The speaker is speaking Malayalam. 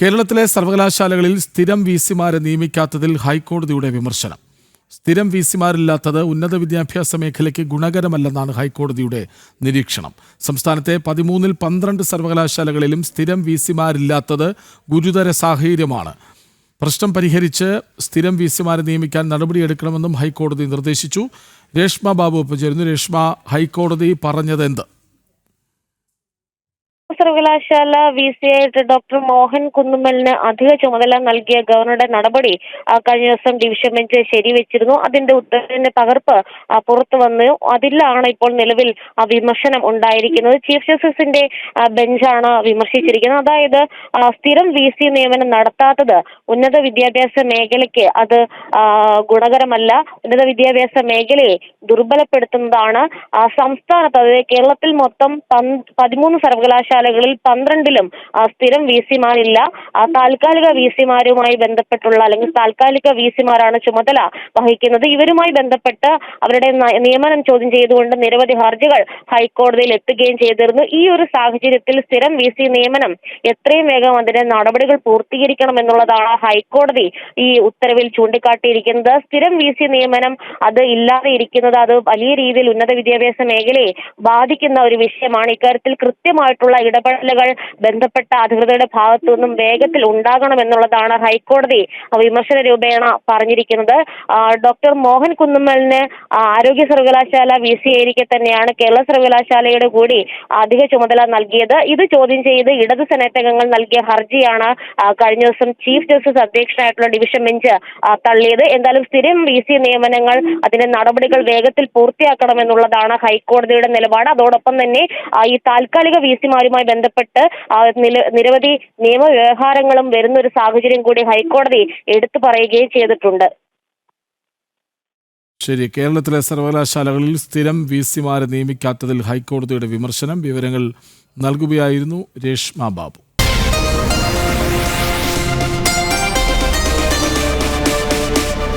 കേരളത്തിലെ സർവകലാശാലകളിൽ സ്ഥിരം വി സിമാരെ നിയമിക്കാത്തതിൽ ഹൈക്കോടതിയുടെ വിമർശനം. സ്ഥിരം വി സിമാരില്ലാത്തത് ഉന്നത വിദ്യാഭ്യാസ മേഖലയ്ക്ക് ഗുണകരമല്ലെന്നാണ് ഹൈക്കോടതിയുടെ നിരീക്ഷണം. സംസ്ഥാനത്തെ പതിമൂന്നിൽ പന്ത്രണ്ട് സർവകലാശാലകളിലും സ്ഥിരം വി സിമാരില്ലാത്തത് ഗുരുതര സാഹചര്യമാണ്. പ്രശ്നം പരിഹരിച്ച് സ്ഥിരം വി സിമാരെ നിയമിക്കാൻ നടപടിയെടുക്കണമെന്നും ഹൈക്കോടതി നിർദ്ദേശിച്ചു. രേഷ്മ ബാബു ഒപ്പം ചേരുന്നു രേഷ്മ ഹൈക്കോടതി പറഞ്ഞതെന്ത്? സർവകലാശാല വി സി ആയിട്ട് ഡോക്ടർ മോഹൻ കുന്നുമ്മലിന് അധിക ചുമതല നൽകിയ ഗവർണറുടെ നടപടി കഴിഞ്ഞ ദിവസം ഡിവിഷൻ ബെഞ്ച് ശരിവെച്ചിരുന്നു. അതിന്റെ ഉത്തരവിന്റെ പകർപ്പ് പുറത്തു വന്നു. അതിലാണ് ഇപ്പോൾ നിലവിൽ വിമർശനം ഉണ്ടായിരിക്കുന്നത്. ചീഫ് ജസ്റ്റിസിന്റെ ബെഞ്ചാണ് വിമർശിച്ചിരിക്കുന്നത്. അതായത് സ്ഥിരം വി സി നിയമനം നടത്താത്തത് ഉന്നത വിദ്യാഭ്യാസ മേഖലയ്ക്ക് അത് ഗുണകരമല്ല. ഉന്നത വിദ്യാഭ്യാസ മേഖലയെ ദുർബലപ്പെടുത്തുന്നതാണ്. സംസ്ഥാനത്ത് അതായത് കേരളത്തിൽ മൊത്തം പതിമൂന്ന് പതിമൂന്ന് സർവകലാശാലകളിൽ പന്ത്രണ്ടിലും സ്ഥിരം വി സിമാരില്ല താൽക്കാലിക വി സിമാരുമായി ബന്ധപ്പെട്ടുള്ള അല്ലെങ്കിൽ താൽക്കാലിക വി സിമാരാണ് ചുമതല വഹിക്കുന്നത്. ഇവരുമായി ബന്ധപ്പെട്ട് അവരുടെ നിയമനം ചോദ്യം ചെയ്തുകൊണ്ട് നിരവധി ഹർജികൾ ഹൈക്കോടതിയിൽ എത്തുകയും ചെയ്തിരുന്നു. ഈ ഒരു സാഹചര്യത്തിൽ സ്ഥിരം വി സി നിയമനം എത്രയും വേഗം അതിന്റെ നടപടികൾ പൂർത്തീകരിക്കണം എന്നുള്ളതാണ് ഹൈക്കോടതി ഈ ഉത്തരവിൽ ചൂണ്ടിക്കാട്ടിയിരിക്കുന്നത്. സ്ഥിരം വി സി നിയമനം അത് ഇല്ലാതെ ഇരിക്കുന്നത് അത് വലിയ രീതിയിൽ ഉന്നത വിദ്യാഭ്യാസ മേഖലയെ ബാധിക്കുന്ന ഒരു വിഷയമാണ്. ഇക്കാര്യത്തിൽ കൃത്യമായിട്ടുള്ള ഇടപെടലുകൾ ബന്ധപ്പെട്ട അധികൃതരുടെ ഭാഗത്തു നിന്നും വേഗത്തിൽ ഉണ്ടാകണം എന്നുള്ളതാണ് ഹൈക്കോടതി വിമർശന രൂപേണ പറഞ്ഞിരിക്കുന്നത്. ഡോക്ടർ മോഹൻ കുന്നുമ്മലിന് ആരോഗ്യ സർവകലാശാല വി സി ആയിരിക്കെ തന്നെയാണ് കേരള സർവകലാശാലയുടെ കൂടി അധിക ചുമതല നൽകിയത്. ഇത് ചോദ്യം ചെയ്ത് ഇടത് സെനറ്റംഗങ്ങൾ നൽകിയ ഹർജിയാണ് കഴിഞ്ഞ ദിവസം ചീഫ് ജസ്റ്റിസ് അധ്യക്ഷനായിട്ടുള്ള ഡിവിഷൻ ബെഞ്ച് തള്ളിയത്. എന്തായാലും സ്ഥിരം വി സി നിയമനങ്ങൾ അതിന്റെ നടപടികൾ വേഗത്തിൽ പൂർത്തിയാക്കണമെന്നുള്ളതാണ് ഹൈക്കോടതിയുടെ നിലപാട്. അതോടൊപ്പം തന്നെ ഈ താൽക്കാലിക വി സിമാരുമായി ബന്ധപ്പെട്ട് നിരവധി നിയമവ്യവഹാരങ്ങളും വരുന്ന ഒരു സാഹചര്യം കൂടി ഹൈക്കോടതി എടുത്തു പറയുകയും ചെയ്തിട്ടുണ്ട്. ശരി. കേരളത്തിലെ സർവകലാശാലകളിൽ സ്ഥിരം വി സിമാരെ നിയമിക്കാത്തതിൽ ഹൈക്കോടതിയുടെ വിമർശനം വിവരങ്ങൾ നൽകുകയായിരുന്നു രേഷ്മ ബാബു.